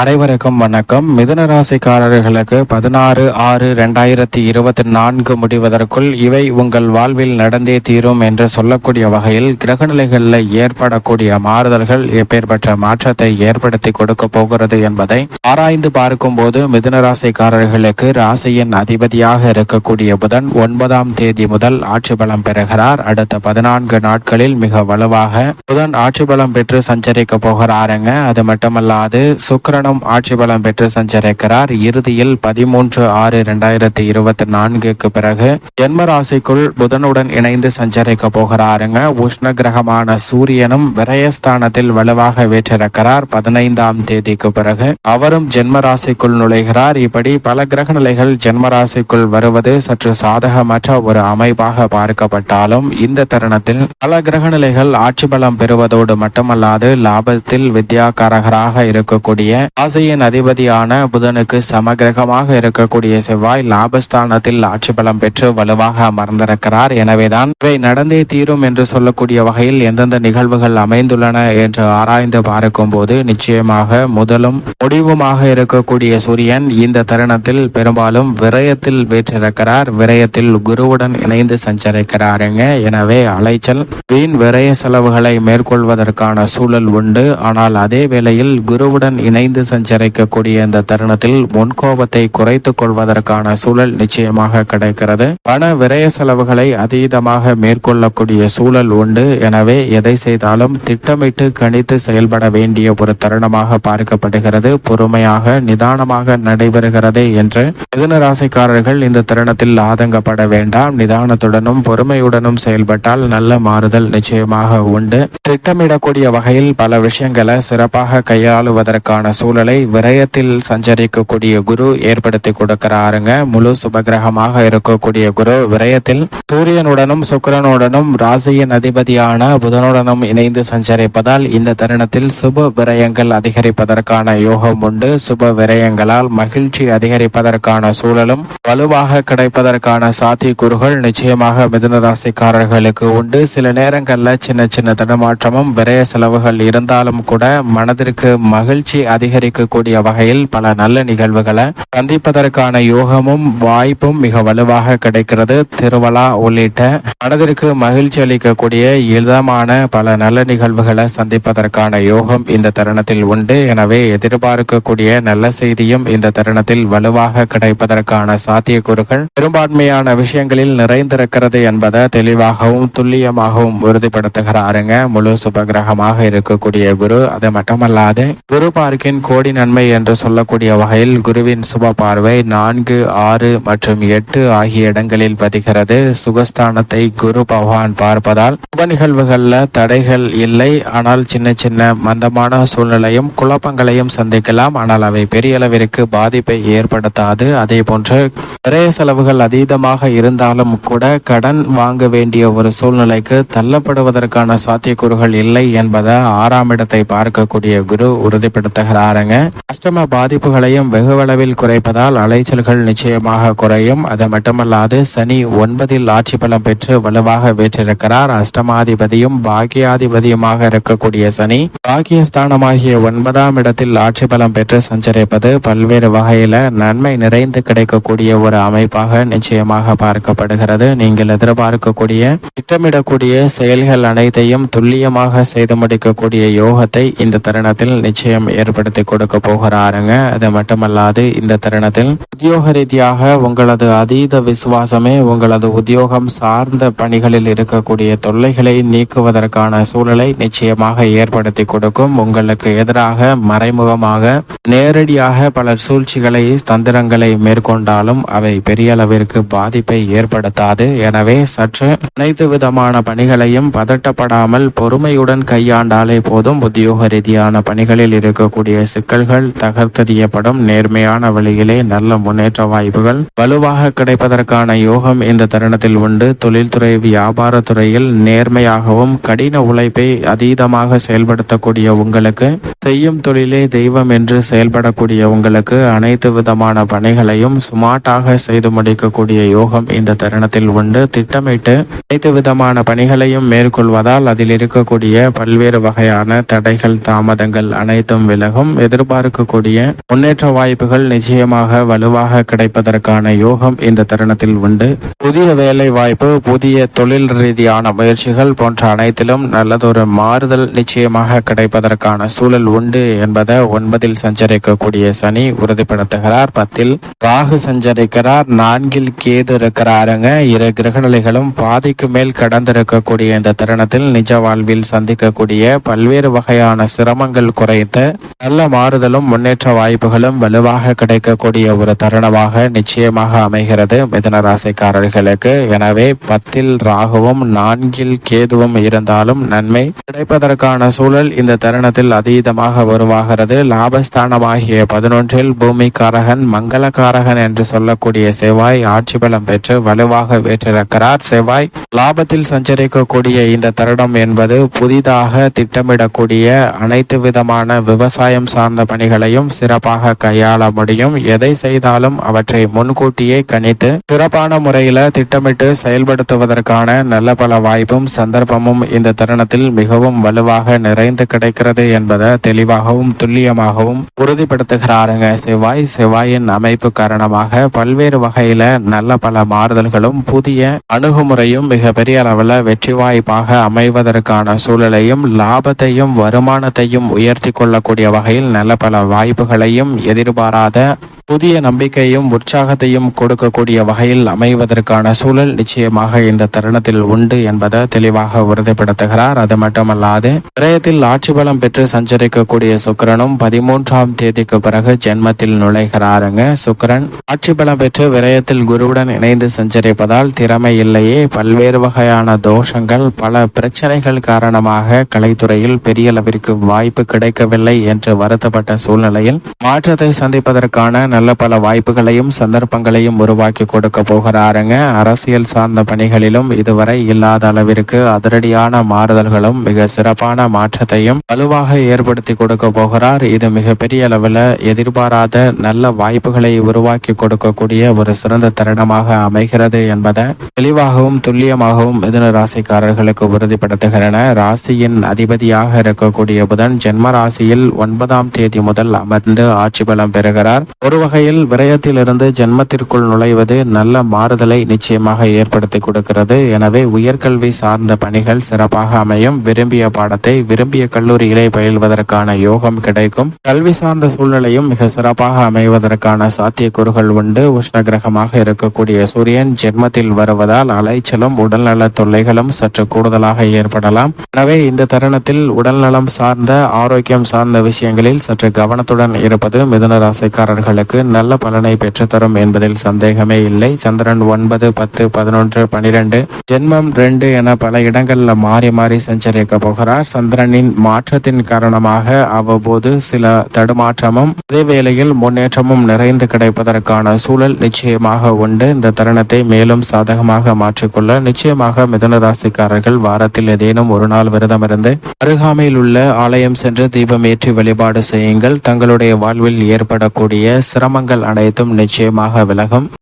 அனைவருக்கும் வணக்கம். மிதுன ராசிக்காரர்களுக்கு பதினாறு ஆறு ரெண்டாயிரத்தி இருபத்தி நான்கு முடிவதற்குள் இவை உங்கள் வாழ்வில் நடந்தே தீரும் என்று சொல்லக்கூடிய வகையில் கிரகநிலைகளில் ஏற்படக்கூடிய மாறுதல்கள் எப்பேற்பட்ட மாற்றத்தை ஏற்படுத்தி கொடுக்க போகிறது என்பதை ஆராய்ந்து பார்க்கும் போது மிதுன ராசிக்காரர்களுக்கு ராசியின் அதிபதியாக இருக்கக்கூடிய புதன் ஒன்பதாம் தேதி முதல் ஆட்சி பலம் பெறுகிறார். அடுத்த பதினான்கு நாட்களில் மிக வலுவாக புதன் ஆட்சி பலம் பெற்று சஞ்சரிக்க போகிறாருங்க. அது மட்டுமல்லாது சுக்கிரனும் ஆட்சி பலம் பெற்று சஞ்சரிக்கிறார். இறுதியில் பதிமூன்று ஆறு இரண்டாயிரத்தி இருபத்தி நான்குக்கு பிறகு ஜென்ம ராசிக்குள் புதனுடன் இணைந்து சஞ்சரிக்க போகிறாருங்க. உஷ்ண கிரகமான சூரியனும் விரயஸ்தானத்தில் வலுவாக வீற்றிருக்கிறார். பதினைந்தாம் தேதிக்கு பிறகு அவரும் ஜென்ம ராசிக்குள் நுழைகிறார். இப்படி பல கிரக நிலைகள் ஜென்ம ராசிக்குள் வருவது சற்று சாதகமற்ற ஒரு அமைப்பாக பார்க்கப்பட்டாலும் இந்த தருணத்தில் பல கிரக நிலைகள் ஆட்சி பலம் பெறுவதோடு மட்டுமல்லாது லாபத்தில் வித்யாகாரகராக இருக்கக்கூடிய ராசியின் அதிபதியான புதனுக்கு சமகிரகமாக இருக்கக்கூடிய செவ்வாய் லாபஸ்தானத்தில் ஆட்சி பலம் பெற்று வலுவாக அமர்ந்திருக்கிறார். எனவேதான் இவை நடந்தே தீரும் என்று சொல்லக்கூடிய வகையில் எந்தெந்த நிகழ்வுகள் அமைந்துள்ளன என்று ஆராய்ந்து பார்க்கும் போது நிச்சயமாக முதலும் முடிவுமாக இருக்கக்கூடிய சூரியன் இந்த தருணத்தில் பெரும்பாலும் விரயத்தில் வீற்றிருக்கிறார். விரயத்தில் குருவுடன் இணைந்து சஞ்சரிக்கிறாருங்க எனவே அலைச்சல் வீண் விரய செலவுகளை மேற்கொள்வதற்கான சூழல் உண்டு. ஆனால் அதே வேளையில் குருவுடன் இணைந்து சஞ்சரிக்கக்கூடிய இந்த தருணத்தில் முன்கோபத்தை குறைத்துக் கொள்வதற்கான சூழல் நிச்சயமாக கிடைக்கிறது. பண விரய செலவுகளை அதீதமாக மேற்கொள்ளக்கூடிய சூழல் உண்டு. எனவே எதை செய்தாலும் திட்டமிட்டு கணித்து செயல்பட வேண்டிய ஒரு தருணமாக பார்க்கப்படுகிறது. பொறுமையாக நிதானமாக நடைபெறுகிறது என்று மிதுன ராசிக்காரர்கள் இந்த தருணத்தில் ஆதங்கப்பட வேண்டாம். நிதானத்துடனும் பொறுமையுடனும் செயல்பட்டால் நல்ல மாறுதல் நிச்சயமாக உண்டு. திட்டமிடக்கூடிய வகையில் பல விஷயங்களை சிறப்பாக கையாளுவதற்கான சூழல் விரயத்தில் சஞ்சரிக்கக்கூடிய குரு ஏற்படுத்தி கொடுக்கிறாருங்க. முழு சுபகிரகமாக இருக்கக்கூடிய குரு விரயத்தில் சூரியனுடனும் சுக்கரனுடனும் ராசியின் அதிபதியான புதனுடனும் இணைந்து சஞ்சரிப்பதால் இந்த தருணத்தில் சுப விரயங்கள் அதிகரிப்பதற்கான யோகம் உண்டு. சுப விரயங்களால் மகிழ்ச்சி அதிகரிப்பதற்கான சூழலும் வலுவாக கிடைப்பதற்கான சாத்தியக்கூறுகள் நிச்சயமாக மிதுன ராசிக்காரர்களுக்கு உண்டு. சில நேரங்களில் சின்ன சின்ன தடுமாற்றமும் விரய செலவுகள் இருந்தாலும் கூட மனதிற்கு மகிழ்ச்சி அதிகரிக்கக்கூடிய வகையில் பல நல்ல நிகழ்வுகளை சந்திப்பதற்கான யோகமும் வாய்ப்பும் மிக வலுவாக கிடைக்கிறது. திருவிழா உள்ளிட்ட மனதிற்கு மகிழ்ச்சி அளிக்கக்கூடிய இதமான பல நல்ல நிகழ்வுகளை சந்திப்பதற்கான யோகம் இந்த தருணத்தில் உண்டு. எனவே எதிர்பார்க்கக்கூடிய நல்ல செய்தியும் இந்த தருணத்தில் வலுவாக கிடைப்பதற்கான சாத்தியக்கூறுகள் பெரும்பான்மையான விஷயங்களில் நிறைந்திருக்கிறது என்பதை தெளிவாகவும் துல்லியமாகவும் உறுதிப்படுத்துகிறாருங்க. முழு சுபகிரகமாக இருக்கக்கூடிய குரு. அது மட்டுமல்லாது குரு பார்க்கின் கோடி நன்மை என்று சொல்லக்கூடிய வகையில் குருவின் சுப பார்வை நான்கு ஆறு மற்றும் எட்டு ஆகிய இடங்களில் பதிகிறது. சுகஸ்தானத்தை குரு பகவான் பார்ப்பதால் சுப நிகழ்வுகள்ல தடைகள் இல்லை. ஆனால் சின்ன சின்ன மந்தமான சூழ்நிலையும் குழப்பங்களையும் சந்திக்கலாம். ஆனால் அவை பெரிய அளவிற்கு பாதிப்பை ஏற்படுத்தாது. அதே போன்று நிறைய செலவுகள் அதீதமாக இருந்தாலும் கூட கடன் வாங்க வேண்டிய ஒரு சூழ்நிலைக்கு தள்ளப்படுவதற்கான சாத்தியக்கூறுகள் இல்லை என்பதை ஆறாம் இடத்தை பார்க்கக்கூடிய குரு உறுதிப்படுத்துகிறார். உறுதிப்படுத்துகிறாருங்க அஸ்தமா பாதிப்புகளையும் வெகுவளவில் குறைப்பதால் அலைச்சல்கள் நிச்சயமாக குறையும். அது மட்டுமல்லாது சனி ஒன்பதில் ஆட்சி பலம் பெற்று வலுவாக வீற்றிருக்கிறார். அஷ்டமாதிபதியும் பாக்கியாதிபதியுமாக இருக்கக்கூடிய சனி பாக்கியஸ்தானமாகிய ஒன்பதாம் இடத்தில் ஆட்சி பலம் பெற்று சஞ்சரிப்பது பல்வேறு வகையில நன்மை நிறைந்து கிடைக்கக்கூடிய ஒரு அமைப்பாக நிச்சயமாக பார்க்கப்படுகிறது. நீங்கள் எதிர்பார்க்கக்கூடிய திட்டமிடக்கூடிய செயல்கள் அனைத்தையும் துல்லியமாக செய்து முடிக்கக்கூடிய யோகத்தை இந்த தருணத்தில் நிச்சயம் ஏற்படுத்தி கொடுக்க போகிறாருங்க அது மட்டுமல்லாது இந்த தருணத்தில் உத்தியோக ரீதியாக உங்களது அதீத விசுவாசமே உங்களது உத்தியோகம் சார்ந்த பணிகளில் இருக்கக்கூடிய தொல்லைகளை நீக்குவதற்கான சூழலை நிச்சயமாக ஏற்படுத்தி கொடுக்கும். உங்களுக்கு எதிராக மறைமுகமாக நேரடியாக பல சூழ்ச்சிகளை தந்திரங்களை மேற்கொண்டாலும் அவை பெரிய அளவிற்கு பாதிப்பை ஏற்படுத்தாது. எனவே சற்று அனைத்து விதமான பணிகளையும் பதட்டப்படாமல் பொறுமையுடன் கையாண்டாலே போதும். உத்தியோக ரீதியான பணிகளில் இருக்கக்கூடிய சிக்கல்கள் தகர்த்தெறியப்படும் நேர்மையான வழியிலே நல்ல முன்னேற்ற வாய்ப்புகள். வலுவாக கிடைப்பதற்கான யோகம் இந்த தருணத்தில் உண்டு. தொழில்துறை வியாபார துறையில் நேர்மையாகவும் கடின உழைப்பை அதீதமாக செயல்படுத்தக்கூடிய உங்களுக்கு செய்யும் தொழிலே தெய்வம் என்று செயல்படக்கூடிய உங்களுக்கு அனைத்து விதமான பணிகளையும் சுமார்ட்டாக செய்து முடிக்கக்கூடிய யோகம் இந்த தருணத்தில் உண்டு. திட்டமிட்டு அனைத்து விதமான பணிகளையும் மேற்கொள்வதால் அதில் இருக்கக்கூடிய பல்வேறு வகையான தடைகள் தாமதங்கள் அனைத்தும் விலகும். எதிர்பார்க்கக்கூடிய முன்னேற்ற வாய்ப்புகள் நிச்சயமாக வலுவாக கிடைப்பதற்கான யோகம் இந்த தருணத்தில் உண்டு. புதிய வேலை வாய்ப்பு புதிய தொழில் ரீதியான முயற்சிகள் போன்ற அனைத்திலும் நல்லதொரு மாறுதல் நிச்சயமாக கிடைப்பதற்கான சூழல் உண்டு என்பதை ஒன்பதில் சஞ்சரிக்கக்கூடிய சனி உறுதிப்படுத்துகிறார். பத்தில் ராகு சஞ்சரிக்கிறார் நான்கில் கேது இருக்கிறாருங்க. இரு கிரகநிலைகளும் பாதிக்கு மேல் கடந்திருக்கக்கூடிய இந்த தருணத்தில் நிஜ வாழ்வில் சந்திக்கக்கூடிய பல்வேறு வகையான சிரமங்கள் குறைத்து நல்ல மாறுதலும் முன்னேற்ற வாய்ப்புகளும் வலுவாக கிடைக்கக்கூடிய ஒரு தருணமாக நிச்சயமாக அமைகிறது மிதனராசிக்காரர்களுக்கு எனவே பத்தில் ராகுவும் நான்கில் கேதுவும் இருந்தாலும் நன்மை கிடைப்பதற்கான சூழல் இந்த தருணத்தில் அதீதமாக உருவாகிறது. லாபஸ்தானமாகிய பதினொன்றில் பூமிக்காரகன் மங்களக்காரகன் என்று சொல்லக்கூடிய செவ்வாய் ஆட்சி பலம் பெற்று வலுவாக வேற்றிருக்கிறார். செவ்வாய் லாபத்தில் சஞ்சரிக்கக்கூடிய இந்த தருணம் என்பது புதிதாக திட்டமிடக்கூடிய அனைத்து விதமான விவசாயம் சார்ந்த பணிகளையும் சிறப்பாக கையாள முடியும். எதை செய்தாலும் அவற்றை முன்கூட்டியே கணித்து சிறப்பான முறையில் திட்டமிட்டு செயல்படுத்துவதற்கான நல்ல பல வாய்ப்பும் சந்தர்ப்பமும் இந்த தருணத்தில் மிகவும் வலுவாக நிறைந்து கிடைக்கிறது என்பதை தெளிவாகவும் துல்லியமாகவும் உறுதிப்படுத்துகிறாருங்க செவ்வாய். செவ்வாயின் அமைப்பு காரணமாக பல்வேறு வகையில நல்ல பல மாறுதல்களும் புதிய அணுகுமுறையும் மிக பெரிய அளவில் வெற்றி வாய்ப்பாக அமைவதற்கான சூழலையும் லாபத்தையும் வருமானத்தையும் உயர்த்தி கொள்ளக்கூடிய வகையில் நல்ல பல வாய்ப்புகளையும் எதிர்பாராத புதிய நம்பிக்கையும் உற்சாகத்தையும் கொடுக்கக்கூடிய வகையில் அமைவதற்கான சூழல் நிச்சயமாக இந்த தருணத்தில் உண்டு என்பதை தெளிவாக உறுதிப்படுத்துகிறார். அது மட்டுமல்லாது விரயத்தில் ஆட்சி பலம் பெற்று சஞ்சரிக்கக்கூடிய சுக்கரனும் பதிமூன்றாம் தேதிக்கு பிறகு ஜென்மத்தில் நுழைகிறாருங்க. சுக்கிரன் ஆட்சி பலம் பெற்று விரயத்தில் குருவுடன் இணைந்து சஞ்சரிப்பதால் திறமை இல்லையே. பல்வேறு வகையான தோஷங்கள் பல பிரச்சனைகள் காரணமாக கலைத்துறையில் பெரிய அளவிற்கு வாய்ப்பு கிடைக்கவில்லை என்று வருத்தப்பட்ட சூழ்நிலையில் மாற்றத்தை சந்திப்பதற்கான நல்ல பல வாய்ப்புகளையும் சந்தர்ப்பங்களையும் உருவாக்கி கொடுக்க போகிறாருங்க. அரசியல் சார்ந்த பணிகளிலும் இதுவரை இல்லாத அளவிற்கு அதிரடியான மாறுதல்களும் மிக சிறப்பான மாற்றத்தையும் வலுவாக ஏற்படுத்தி கொடுக்க போகிறார். இது மிகப்பெரிய அளவில் எதிர்பாராத நல்ல வாய்ப்புகளை உருவாக்கி கொடுக்கக்கூடிய ஒரு சிறந்த தருணமாக அமைகிறது என்பதை தெளிவாகவும் துல்லியமாகவும் மிதுன ராசிக்காரர்களுக்கு உறுதிப்படுத்துகின்றன ராசியின் அதிபதியாக இருக்கக்கூடிய புதன் ஜென்ம ராசியில் ஒன்பதாம் தேதி முதல் அமர்ந்து ஆட்சி பலம் பெறுகிறார். ஒரு வகையில் விரயத்திலிருந்து ஜென்மத்திற்குள் நுழைவது நல்ல மாறுதலை நிச்சயமாக ஏற்படுத்தி கொடுக்கிறது. எனவே உயர்கல்வி சார்ந்த பணிகள் சிறப்பாக அமையும். விரும்பிய பாடத்தை விரும்பிய கல்லூரியிலே பயில்வதற்கான யோகம் கிடைக்கும். கல்வி சார்ந்த சூழ்நிலையும் மிக சிறப்பாக அமைவதற்கான சாத்தியக்கூறுகள் உண்டு. உஷ்ண கிரகமாக இருக்கக்கூடிய சூரியன் ஜென்மத்தில் வருவதால் அலைச்சலும் உடல்நல தொல்லைகளும் சற்று கூடுதலாக ஏற்படலாம். எனவே இந்த தருணத்தில் உடல்நலம் சார்ந்த ஆரோக்கியம் சார்ந்த விஷயங்களில் சற்று கவனத்துடன் இருப்பது மிதுன ராசிக்காரர்களுக்கு உங்களுக்கு நல்ல பலனை பெற்றுத்தரும் என்பதில் சந்தேகமே இல்லை. சந்திரன் ஒன்பது பத்து பதினொன்று பனிரெண்டு ஜென்மம் ரெண்டு என பல இடங்களில் மாறி மாறி சஞ்சரிக்க போகிறார். சந்திரனின் மாற்றத்தின் காரணமாக அவ்வப்போது சில தடுமாற்றமும் அதே வேளையில் முன்னேற்றமும் நிறைந்து கிடைப்பதற்கான சூழல் நிச்சயமாக உண்டு. இந்த தருணத்தை மேலும் சாதகமாக மாற்றிக்கொள்ள நிச்சயமாக மிதன ராசிக்காரர்கள் வாரத்தில் ஏதேனும் ஒரு நாள் விரதம் இருந்து அருகாமையில் உள்ள ஆலயம் சென்று தீபம் ஏற்றி வழிபாடு செய்யுங்கள். தங்களுடைய வாழ்வில் ஏற்படக்கூடிய சிரம சிரமங்கள் அனைத்தும் நிச்சயமாக விலகும்.